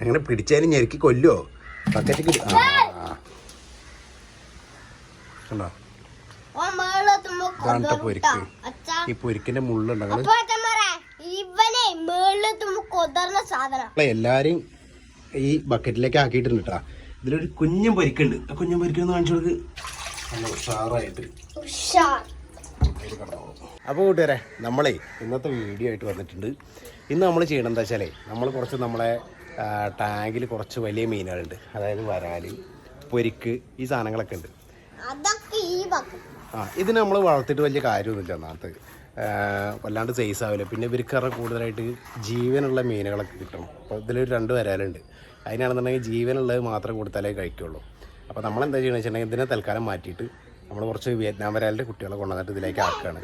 അങ്ങനെ പിടിച്ചതിന് ഞെരുക്കി കൊല്ലോ ബക്കറ്റ് കണ്ടോ? ഇതാണ് പൊരിക്ക്. ഈ പൊരിക്കിന്റെ മുള്ളുണ്ടെങ്കിൽ എല്ലാരും ഈ ബക്കറ്റിലേക്ക് ആക്കിയിട്ടുണ്ട് കേട്ടാ ഇതിലൊരു കുഞ്ഞും പൊരിക്കുണ്ട്. ആ കുഞ്ഞും പൊരിക്കുന്നു കാണിച്ചു കൊടുക്ക് നല്ല ഉഷാറായിട്ട്. ഉഷാർ. അപ്പോൾ കൂട്ടുകാരെ നമ്മളെ ഇന്നത്തെ വീഡിയോ ആയിട്ട് വന്നിട്ടുണ്ട്. ഇന്ന് നമ്മൾ ചെയ്യണം എന്താ വെച്ചാലേ നമ്മൾ കുറച്ച് നമ്മളെ ടാങ്കിൽ കുറച്ച് വലിയ മീനുകളുണ്ട്. അതായത് വരാൽ പൊരിക്ക് ഈ സാധനങ്ങളൊക്കെ ഉണ്ട്. ആ ഇതിന് നമ്മൾ വളർത്തിയിട്ട് വലിയ കാര്യമൊന്നുമില്ല ഒന്നാമത് വല്ലാണ്ട് സൈസ് ആവില്ല. പിന്നെ ഇവർക്കറ കൂടുതലായിട്ട് ജീവനുള്ള മീനുകളൊക്കെ കിട്ടും അപ്പോൾ ഇതിലൊരു രണ്ട് വരാലുണ്ട്. അതിനാണെന്നുണ്ടെങ്കിൽ ജീവനുള്ളത് മാത്രം കൊടുത്താലേ കഴിക്കുള്ളൂ. അപ്പോൾ നമ്മൾ എന്താ ചെയ്യണമെന്ന് വെച്ചിട്ടുണ്ടെങ്കിൽ ഇതിനെ തൽക്കാലം മാറ്റിയിട്ട് നമ്മൾ കുറച്ച് വിയറ്റ്നാം വരാലിന്റെ കുട്ടികളെ കൊണ്ടുവന്നിട്ട് ഇതിലേക്ക് ആക്കുകയാണ്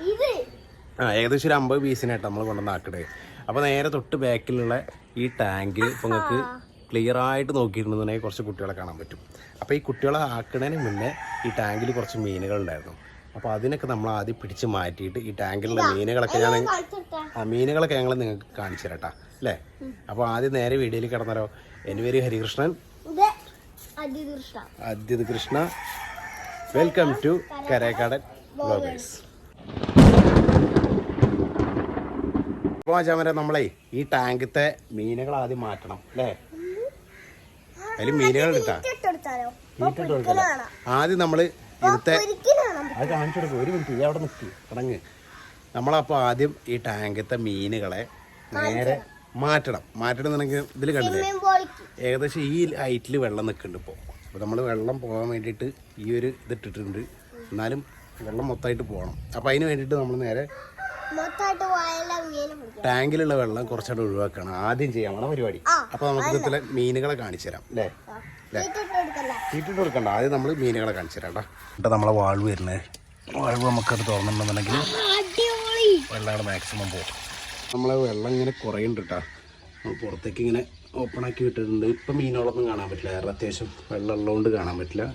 ആ ഏകദേശം ഒരു അമ്പത് പീസിനായിട്ട് നമ്മൾ കൊണ്ടുവന്ന് ആക്കട്ടെ അപ്പോൾ നേരെ തൊട്ട് ബാക്കിലുള്ള ഈ ടാങ്ക് ഇപ്പോൾ നിങ്ങൾക്ക് ക്ലിയർ ആയിട്ട് നോക്കിയിട്ടുണ്ടെന്നുണ്ടെങ്കിൽ കുറച്ച് കുട്ടികളെ കാണാൻ പറ്റും. അപ്പോൾ ഈ കുട്ടികളെ ആക്കുന്നതിന് മുന്നേ ഈ ടാങ്കിൽ കുറച്ച് മീനുകൾ ഉണ്ടായിരുന്നു. അപ്പോൾ അതിനൊക്കെ നമ്മൾ ആദ്യം പിടിച്ച് മാറ്റിയിട്ട് ഈ ടാങ്കിലുള്ള മീനുകളൊക്കെ ഞാൻ ആ മീനുകളൊക്കെ ഞങ്ങൾ നിങ്ങൾക്ക് കാണിച്ചു തരട്ടാ അല്ലേ? അപ്പോൾ ആദ്യം നേരെ വീഡിയോയിൽ കിടന്നാലോ എന്റെ പേര് Harikrishnan. അദ്യത് Krishna. Welcome to Karekkadan bloggers അപ്പോൾ ചാമര നമ്മളെ ഈ ടാങ്കത്തെ മീനുകൾ ആദ്യം മാറ്റണം അല്ലേ? അതിൽ മീനുകൾ കൊടുക്കല ആദ്യം നമ്മൾ ഇന്നത്തെ ഒരിക്കലാണ് അത് കാണിച്ചു കൊടുക്കും. ഒരു മിനിറ്റ് അവിടെ നിൽക്കി കിടങ്ങ് നമ്മളപ്പോൾ ആദ്യം ഈ ടാങ്കത്തെ മീനുകളെ നേരെ മാറ്റണം. മാറ്റണം എന്നുണ്ടെങ്കിൽ ഇതിൽ കണ്ടില്ലേ? ഏകദേശം ഈ ഹൈറ്റിൽ വെള്ളം നിൽക്കുന്നുണ്ട് ഇപ്പോൾ അപ്പോൾ നമ്മൾ വെള്ളം പോകാൻ വേണ്ടിയിട്ട് ഈ ഒരു ഇതിട്ടിട്ടുണ്ട് എന്നാലും വെള്ളം മൊത്തമായിട്ട് പോകണം. അപ്പോൾ അതിന് വേണ്ടിയിട്ട് നമ്മൾ നേരെ ടാങ്കിലുള്ള വെള്ളം കുറച്ചുകൂടെ ഒഴിവാക്കണം. ആദ്യം ചെയ്യാനുള്ള പരിപാടി. അപ്പൊ നമുക്ക് ഇതിലെ മീനുകളെ കാണിച്ചു തരാം. അല്ലേ ചീട്ടിട്ട് കൊടുക്കണ്ട. ആദ്യം നമ്മൾ മീനുകളെ കാണിച്ചു തരാം കേട്ടോ. നമ്മളെ വാൾവ് വരുന്നത് വാൾവ് നമുക്കത് തുറന്നിട്ടുണ്ടെന്നുണ്ടെങ്കിൽ വെള്ളം വെള്ളമാണ് മാക്സിമം പോകും നമ്മളെ വെള്ളം ഇങ്ങനെ കുറയുന്നുണ്ട് കേട്ടോ. നമ്മൾ പുറത്തേക്ക് ഇങ്ങനെ ഓപ്പൺ ആക്കി വിട്ടിട്ടുണ്ട്. ഇപ്പം മീനുകളൊന്നും കാണാൻ പറ്റില്ല. കാരണം അത്യാവശ്യം വെള്ളം ഉള്ളതുകൊണ്ട് കാണാൻ പറ്റില്ല.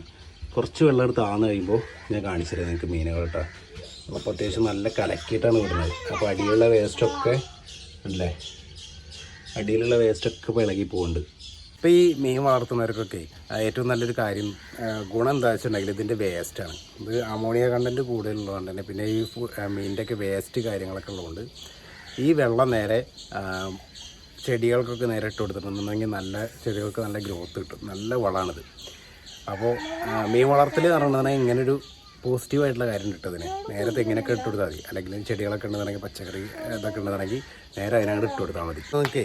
കുറച്ച് വെള്ളം എടുത്ത് ആന്ന് കഴിയുമ്പോൾ ഞാൻ കാണിച്ചു തരാം നിങ്ങൾക്ക് മീനുകൾ കേട്ടോ. അപ്പോൾ അത്യാവശ്യം നല്ല കലക്കിയിട്ടാണ് വിടുന്നത്. അപ്പോൾ അടിയിലുള്ള വേസ്റ്റൊക്കെ അല്ലേ? അടിയിലുള്ള വേസ്റ്റൊക്കെ ഇളകി പോകുന്നുണ്ട് ഇപ്പോൾ ഈ മീൻ വളർത്തുന്നവർക്കൊക്കെ ഏറ്റവും നല്ലൊരു കാര്യം ഗുണം എന്താ വെച്ചിട്ടുണ്ടെങ്കിൽ ഇതിന്റെ വേസ്റ്റാണ് ഇത് അമോണിയ കണ്ടന്റ് കൂടുതലുള്ളതുകൊണ്ട് തന്നെ പിന്നെ ഈ മീനിന്റെയൊക്കെ വേസ്റ്റ് കാര്യങ്ങളൊക്കെ ഉള്ളതുകൊണ്ട് ഈ വെള്ളം നേരെ ചെടികൾക്കൊക്കെ നേരെ ഇട്ട് കൊടുത്തിട്ടുണ്ടെന്നുണ്ടെങ്കിൽ നല്ല ചെടികൾക്ക് നല്ല ഗ്രോത്ത് കിട്ടും. നല്ല വളമാണിത്. അപ്പോൾ മീൻ വളർത്തൽ എന്ന് പറയുന്നത് ഇങ്ങനൊരു പോസിറ്റീവായിട്ടുള്ള കാര്യം ഇട്ടതിന് നേരത്തെ ഇങ്ങനെയൊക്കെ ഇട്ട് കൊടുത്താൽ മതി. അല്ലെങ്കിൽ ചെടികളൊക്കെ ഉണ്ടെന്നുണ്ടെങ്കിൽ പച്ചക്കറി ഇതൊക്കെ ഉണ്ടെന്നുണ്ടെങ്കിൽ നേരെ അതിനകത്ത് ഇട്ട് കൊടുത്താൽ മതി. നമുക്ക്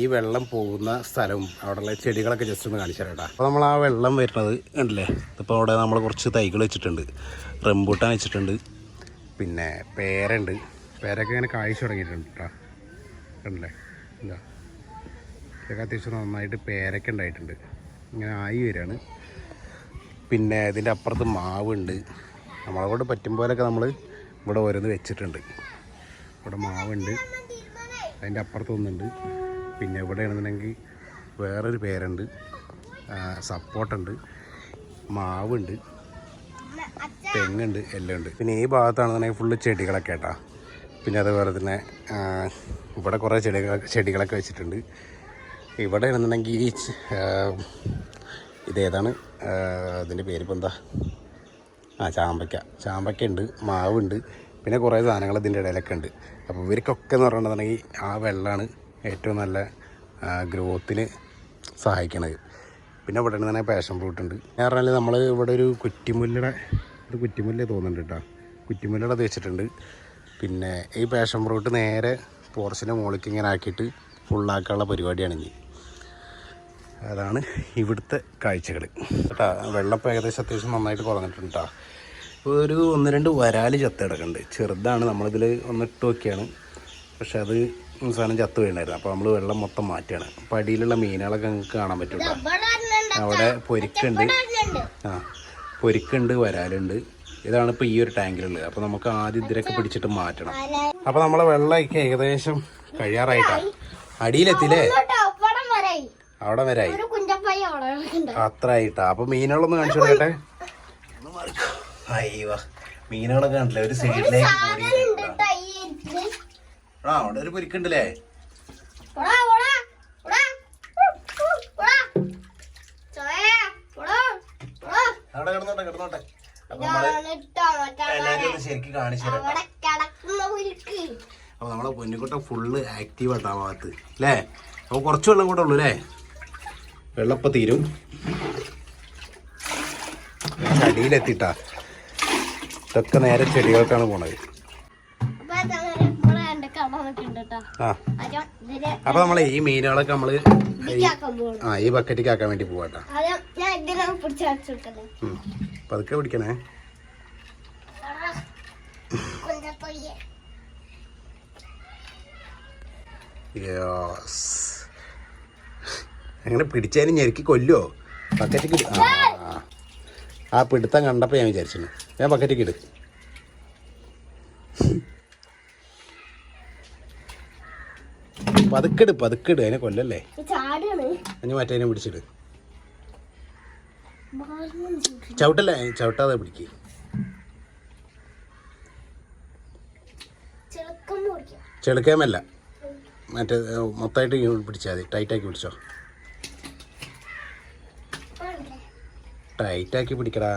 ഈ വെള്ളം പോകുന്ന സ്ഥലവും അവിടെയുള്ള ചെടികളൊക്കെ ജസ്റ്റ് ഒന്ന് കാണിച്ചു തരാം അപ്പോൾ നമ്മൾ ആ വെള്ളം വരുന്നത് ഉണ്ടല്ലേ ഇപ്പോൾ അവിടെ നമ്മൾ കുറച്ച് തൈകൾ വെച്ചിട്ടുണ്ട്. റംബൂട്ടാൻ വെച്ചിട്ടുണ്ട്. പിന്നെ പേരുണ്ട്. പേരൊക്കെ ഇങ്ങനെ കായ്ച്ചു തുടങ്ങിയിട്ടുണ്ട് കേട്ടോ. ഉണ്ടല്ലേ എന്താ ഇതൊക്കെ അത്യാവശ്യം നന്നായിട്ട് പേരൊക്കെ ഉണ്ടായിട്ടുണ്ട്. ഇങ്ങനെ ആയി വരികയാണ്. പിന്നെ ഇതിന്റെ അപ്പുറത്ത് മാവുണ്ട്. നമ്മളെ കൊണ്ട് പറ്റും പോലെയൊക്കെ നമ്മൾ ഇവിടെ ഓരോന്ന് വെച്ചിട്ടുണ്ട്. ഇവിടെ മാവുണ്ട്. അതിന്റെ അപ്പുറത്തൊന്നുണ്ട് പിന്നെ ഇവിടെ ആണെന്നുണ്ടെങ്കിൽ വേറൊരു പേരുണ്ട്. സപ്പോർട്ടുണ്ട്. മാവുണ്ട്. തെങ്ങുണ്ട്. എല്ലാം ഉണ്ട്. പിന്നെ ഈ ഭാഗത്താണെന്നുണ്ടെങ്കിൽ ഫുള്ള് ചെടികളൊക്കെ കേട്ടാ പിന്നെ അതുപോലെ തന്നെ ഇവിടെ കുറേ ചെടികൾ ചെടികളൊക്കെ വെച്ചിട്ടുണ്ട്. ഇവിടെ ആണെന്നുണ്ടെങ്കിൽ ഇതേതാണ് അതിന്റെ പേരിപ്പോൾ എന്താ? ആ ചാമ്പയ്ക്ക. ചാമ്പയ്ക്ക ഉണ്ട് മാവുണ്ട് പിന്നെ കുറേ സാധനങ്ങൾ ഇതിന്റെ ഇടയിലൊക്കെ ഉണ്ട്. അപ്പോൾ ഇവർക്കൊക്കെ എന്ന് പറഞ്ഞിട്ടുണ്ടെങ്കിൽ ആ വെള്ളമാണ് ഏറ്റവും നല്ല ഗ്രോത്തിന് സഹായിക്കണത്. പിന്നെ ഇവിടെ തന്നെ പാഷൻ ഫ്രൂട്ട് ഉണ്ട്. ഞാൻ പറഞ്ഞാൽ നമ്മൾ ഇവിടെ ഒരു കുറ്റിമുല്ലയുടെ ഒരു കുറ്റിമുല്ല തോന്നുന്നുണ്ട് കേട്ടോ. കുറ്റിമുല്ലയുടെ തേച്ചിട്ടുണ്ട് പിന്നെ ഈ പാഷൻ ഫ്രൂട്ട് നേരെ പോർച്ചിന്റെ മുകളിലേക്ക് ഇങ്ങനെ ആക്കിയിട്ട് ഫുള്ളാക്കാനുള്ള പരിപാടിയാണ് ഇനി അതാണ് ഇവിടുത്തെ കാഴ്ചകൾ കേട്ടാ വെള്ളം ഇപ്പോൾ ഏകദേശം അത്യാവശ്യം നന്നായിട്ട് കുറഞ്ഞിട്ടുണ്ട് കേട്ടോ ഒരു ഒന്ന് രണ്ട് വരാൽ ചത്ത് കിടക്കുന്നുണ്ട് ചെറുതാണ് നമ്മളിതിൽ ഒന്നിട്ട് നോക്കിയാണ്. പക്ഷെ അത് സാധനം ചത്ത് വീണായിരുന്നു. അപ്പോൾ നമ്മൾ വെള്ളം മൊത്തം മാറ്റുകയാണ് അപ്പോൾ അടിയിലുള്ള മീനുകളൊക്കെ നിങ്ങൾക്ക് കാണാൻ പറ്റും കേട്ടോ അവിടെ പൊരിക്കുണ്ട്. ആ പൊരിക്കുണ്ട് വരാലുണ്ട്. ഇതാണ് ഇപ്പോൾ ഈ ഒരു ടാങ്കിലുള്ളത്. അപ്പോൾ നമുക്ക് ആദ്യം ഇതിലൊക്കെ പിടിച്ചിട്ട് മാറ്റണം. അപ്പോൾ നമ്മളെ വെള്ളമൊക്കെ ഏകദേശം കഴിയാറായിട്ടാണ് അടിയിലെത്തില്ലേ അവിടെ വരായി. അത്ര ആയിട്ടാ അപ്പൊ മീനുകളൊന്ന് കാണിച്ചു കൊടുക്കട്ടെ അയ്യോ മീനുകളൊക്കെ കണ്ടില്ലേ? ഒരു സൈഡിലേ. ആ അവിടെ ഒരു പുരിക്കണ്ടല്ലേ? അവിടെ കിടന്നോട്ടെ കിടന്നോട്ടെ. അപ്പൊ എല്ലാരും ശരിക്കും കാണിച്ചു തരാം. അപ്പൊ നമ്മളെ പൊന്നിക്കുട്ട ഫുള്ള് ആക്റ്റീവ് ആട്ടാ ഭാഗത്ത്. അല്ലേ അപ്പൊ കുറച്ച് വെള്ളം കൂടെ ഉള്ളൂ അല്ലേ വെള്ളം ഇപ്പൊ തീരും അടിയിലെത്തിട്ടാ ഇതൊക്കെ നേരെ ചെടികൾക്കാണ് പോണത്. അപ്പൊ നമ്മളെ ഈ മീനുകളൊക്കെ നമ്മൾ ആ ഈ ബക്കറ്റിക്ക് ആക്കാൻ വേണ്ടി പോവാട്ടാ. പതുക്കെ പിടിക്കണേ. യെസ് അങ്ങനെ പിടിച്ചതിന് ഞെരുക്കി കൊല്ലോ ബക്കറ്റിക്ക് ഇട്. ആ, ആ. പിടുത്തം കണ്ടപ്പോൾ ഞാൻ വിചാരിച്ചു ഞാൻ ബക്കറ്റിക്ക് ഇട്. പതുക്കിട് പതുക്കിട്. അതിനെ കൊല്ലല്ലേ? അതിന് മറ്റേനെ പിടിച്ചിട്. ചവിട്ടല്ലേ ചവിട്ടാതെ പിടിക്ക്. ചെളുക്കമല്ല. മറ്റേ മൊത്തമായിട്ട് പിടിച്ചാൽ മതി. ടൈറ്റാക്കി പിടിച്ചോ. ടൈറ്റാക്കി പിടിക്കടാ.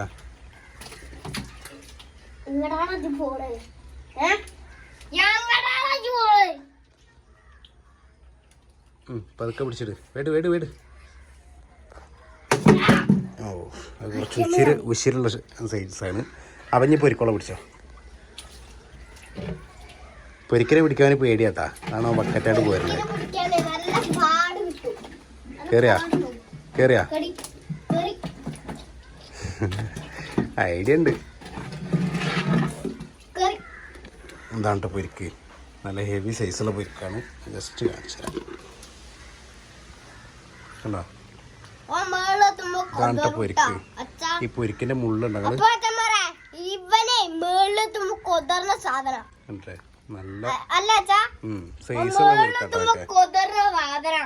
പതുക്കെ പിടിച്ചിട്. വേട് വേട് വേട്. ഓ അത് കുറച്ച് ഉശിര് ഉശിരുള്ള സൈസാണ്. അവഞ്ഞ് പൊരിക്കോള പിടിച്ചോ? പൊരിക്കനെ പിടിക്കാൻ പേടിയാട്ടാ. അതാണോ ബക്കറ്റായിട്ട് പോരുന്നത്. കയറിയാ പിടിക്കാനേ നല്ല പാട് കിട്ടും കേറിയാ കേറിയാ കടി കറി ഐഡിയ ഉണ്ട്. എന്താണ് പൊരിക്ക് നല്ല ഹെവി സൈസുള്ള പൊരിക്കാണ്. ജസ്റ്റ് കാണിച്ചു തരാം കണ്ടോ ഇതാണ് പൊരിക്ക്. ഈ പൊരിക്കിന്റെ കണ്ടേ? നല്ല സൈസുള്ള പൊരിക്കാട്ടോ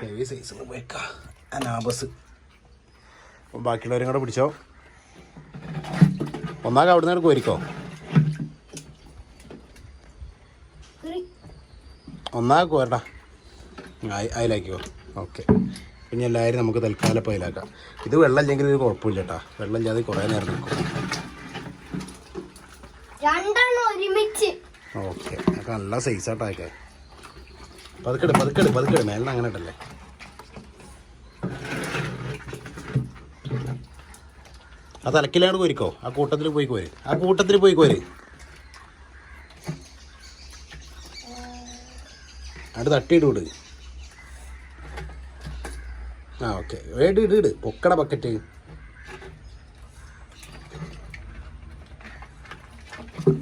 ഹെവി സൈസുള്ള പൊരിക്ക അനാബസ്. അപ്പം ബാക്കിയുള്ളവരും കൂടെ പിടിച്ചോ. ഒന്നാകെ അവിടെ നിന്ന് കോരിക്കോ ഒന്നാകെ കോരടാ അതിലാക്കിയോ ഓക്കെ. പിന്നെ എല്ലാവരും നമുക്ക് തൽക്കാലം ഇപ്പോൾ അതിലാക്കാം ഇത് വെള്ളം ഇല്ലെങ്കിൽ ഒരു കുഴപ്പമില്ല കേട്ടോ വെള്ളം ഇല്ലാതെ കുറേ നേരം നിൽക്കും. ഓക്കെ. നല്ല സൈസായിട്ടൊക്കെ പതുക്കെടു പതുക്കെടു പതുക്കെടു. മേലിന് അങ്ങനെ ഇട്ടല്ലേ ആ തലക്കിലാണ് കോരിക്കോ. ആ കൂട്ടത്തിൽ പോയി കോര്. ആ കൂട്ടത്തിൽ പോയി കോര്. അവിടെ തട്ടിയിട്ട് വിട് ആ ഓക്കെ. വേണ്ടി ഇട് ഇട് പൊക്കട ബക്കറ്റ്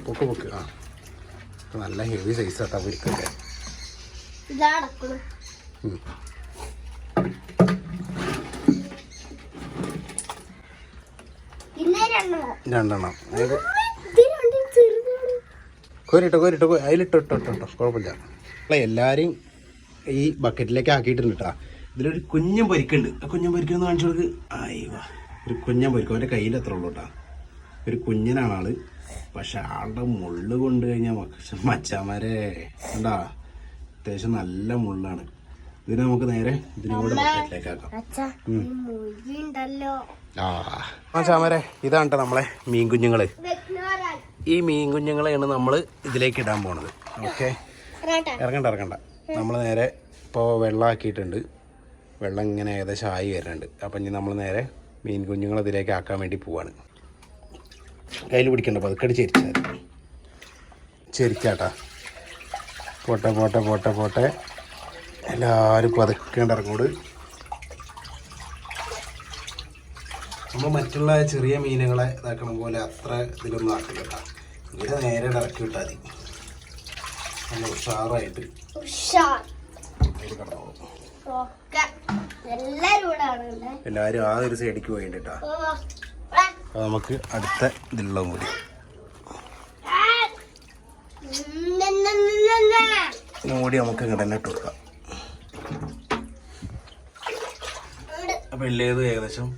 പൊക്ക് പൊക്ക്. ആ. നല്ല ഹെവി സൈസ് ആട്ടാ പൊരിക്കൊക്കെ. ഇതാ രണ്ടെണ്ണം. കോരിട്ടോ കോരിട്ടോ അതിലിട്ടോ ഇട്ടോ ഇട്ടോ ഇട്ടോ. കുഴപ്പമില്ല. അല്ല എല്ലാവരെയും ഈ ബക്കറ്റിലേക്ക് ആക്കിയിട്ടുണ്ട് കേട്ടോ ഇതിലൊരു കുഞ്ഞൻ പൊരിക്കുണ്ട്. ആ കുഞ്ഞൻ പൊരിക്കൊന്ന് കാണിച്ചു കൊടുക്ക്. അയ്യോ. ഒരു കുഞ്ഞൻ പൊരിക്കും. അവന്റെ കയ്യിൽ എത്ര ഉള്ളൂ കേട്ടോ ഒരു കുഞ്ഞനാണ് ആൾ പക്ഷെ ആളുടെ മുള്ളു കൊണ്ട് കഴിഞ്ഞാൽ മച്ചാമാരെ കണ്ടാ? അത്യാവശ്യം നല്ല മുള്ളാണ്. ഇതിനെ നമുക്ക് നേരെ ഇതിനോട് ആ. ഇതാണ് കേട്ടോ നമ്മളെ മീൻ കുഞ്ഞുങ്ങൾ. ഈ മീൻ കുഞ്ഞുങ്ങളെയാണ് നമ്മൾ ഇതിലേക്ക് ഇടാൻ പോണത്. ഓക്കെ? ഇറങ്ങണ്ട ഇറങ്ങണ്ട. നമ്മൾ നേരെ ഇപ്പോൾ വെള്ളമാക്കിയിട്ടുണ്ട് വെള്ളം ഇങ്ങനെ ഏകദേശം ആയി വരുന്നുണ്ട് അപ്പം ഇനി നമ്മൾ നേരെ മീൻ കുഞ്ഞുങ്ങൾ ഇതിലേക്ക് ആക്കാൻ വേണ്ടി പോവാണ്. കയ്യിൽ പിടിക്കണ്ട പതുക്കടി ചെരിച്ചാൽ ചെരിക്കാട്ടാ. പോട്ടെ പോട്ടെ പോട്ടെ പോട്ടെ. എല്ലാവരും പതുക്കേണ്ട ഇറങ്ങോട് നമ്മൾ മറ്റുള്ള ചെറിയ മീനുകളെ ഇതാക്കണ പോലെ അത്ര ഇതിലൊന്നും ആക്കില്ല കേട്ടോ ഇതിനെ നേരെ ഇറക്കി വിട്ടാൽ മതി. നല്ല ഉഷാറായിട്ട്. എല്ലാവരും ആ ഒരു സൈഡിക്ക് പോയിട്ടാ. നമുക്ക് അടുത്ത ഇതിലുള്ള കൂടി. മൂടി നമുക്ക് ഇങ്ങോട്ട് തന്നെ ഇട്ട് കൊടുക്കാം. എല്ലേത് ഏകദേശം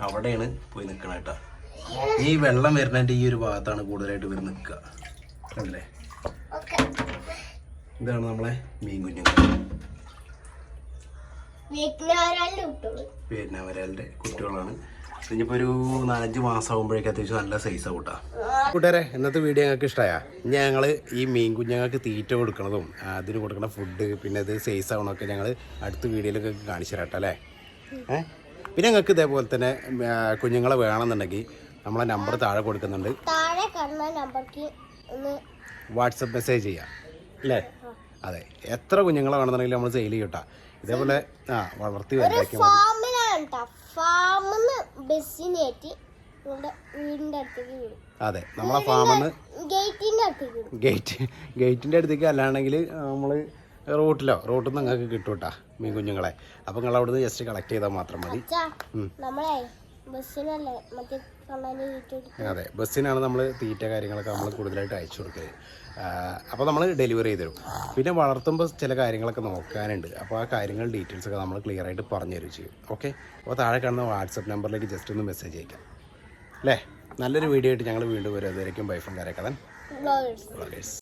അവിടെയാണ് പോയി നിൽക്കണം കേട്ടോ ഈ വെള്ളം വരുന്നതിന്റെ ഈ ഒരു ഭാഗത്താണ് കൂടുതലായിട്ട് ഇവർ നിൽക്കുക അല്ലേ ഇതാണ് നമ്മളെ മീൻ കുഞ്ഞുങ്ങൾ. വരാലിന്റെ കുട്ടികളാണ്. ഇനിയിപ്പോൾ ഒരു നാലഞ്ച് മാസം ആകുമ്പോഴേക്കും അത്യാവശ്യം നല്ല സൈസ് കേട്ടോ. കൂട്ടുകാരെ ഇന്നത്തെ വീഡിയോ ഞങ്ങൾക്ക് ഇഷ്ടമായാ ഇനി ഞങ്ങൾ ഈ മീൻ കുഞ്ഞുങ്ങൾക്ക് തീറ്റ കൊടുക്കണതും അതിന് കൊടുക്കുന്ന ഫുഡ് പിന്നെ ഇത് സൈസ് ആവണമൊക്കെ ഞങ്ങൾ അടുത്ത വീഡിയോയിലൊക്കെ കാണിച്ചു തരാം കേട്ടോ അല്ലേ? ഏ? പിന്നെ നിങ്ങൾക്ക് ഇതേപോലെ തന്നെ കുഞ്ഞുങ്ങളെ വേണമെന്നുണ്ടെങ്കിൽ നമ്മളെ നമ്പർ താഴെ കൊടുക്കുന്നുണ്ട്. വാട്സപ്പ് മെസ്സേജ് ചെയ്യാം. അല്ലേ? അതെ. എത്ര കുഞ്ഞുങ്ങളെ വേണമെന്നുണ്ടെങ്കിലും നമ്മൾ സെയിൽ ചെയ്യും ഇതേപോലെ ആ വളർത്തി വലുതാക്കി ഫാമിന്ന് അതെ. നമ്മളെ ഫാമിൽ നിന്ന് ഗേറ്റിന്റെ അടുത്തേക്ക് ഗേറ്റ് ഗേറ്റിന്റെ അടുത്തേക്ക് അല്ലാണെങ്കിൽ നമ്മൾ റോട്ടിലോ? റോട്ടിൽ നിന്ന് നിങ്ങൾക്ക് കിട്ടും കേട്ടാ മീൻ കുഞ്ഞുങ്ങളെ. അപ്പം നിങ്ങൾ അവിടുന്ന് ജസ്റ്റ് കളക്ട് ചെയ്താൽ മാത്രം മതി. അതെ ബസ്സിനാണ് നമ്മൾ തീറ്റ കാര്യങ്ങളൊക്കെ നമ്മൾ കൂടുതലായിട്ട് അയച്ചു കൊടുക്കൽ. അപ്പോൾ നമ്മൾ ഡെലിവറി ചെയ്തു പിന്നെ വളർത്തുമ്പോൾ ചില കാര്യങ്ങളൊക്കെ നോക്കാനുണ്ട്. അപ്പോൾ ആ കാര്യങ്ങൾ ഡീറ്റെയിൽസ് ഒക്കെ നമ്മൾ ക്ലിയർ ആയിട്ട് പറഞ്ഞു തരും ചെയ്യും. ഓക്കെ അപ്പോൾ താഴെ കാണുന്ന വാട്സപ്പ് നമ്പറിലേക്ക് ജസ്റ്റ് ഒന്ന് മെസ്സേജ് അയക്കാം. അല്ലേ? നല്ലൊരു വീഡിയോ ആയിട്ട് ഞങ്ങൾ വീണ്ടും വരും. അതുവരേക്കും ബൈ ബ്ലോഗേഴ്സ് ബ്ലോഗേഴ്സ്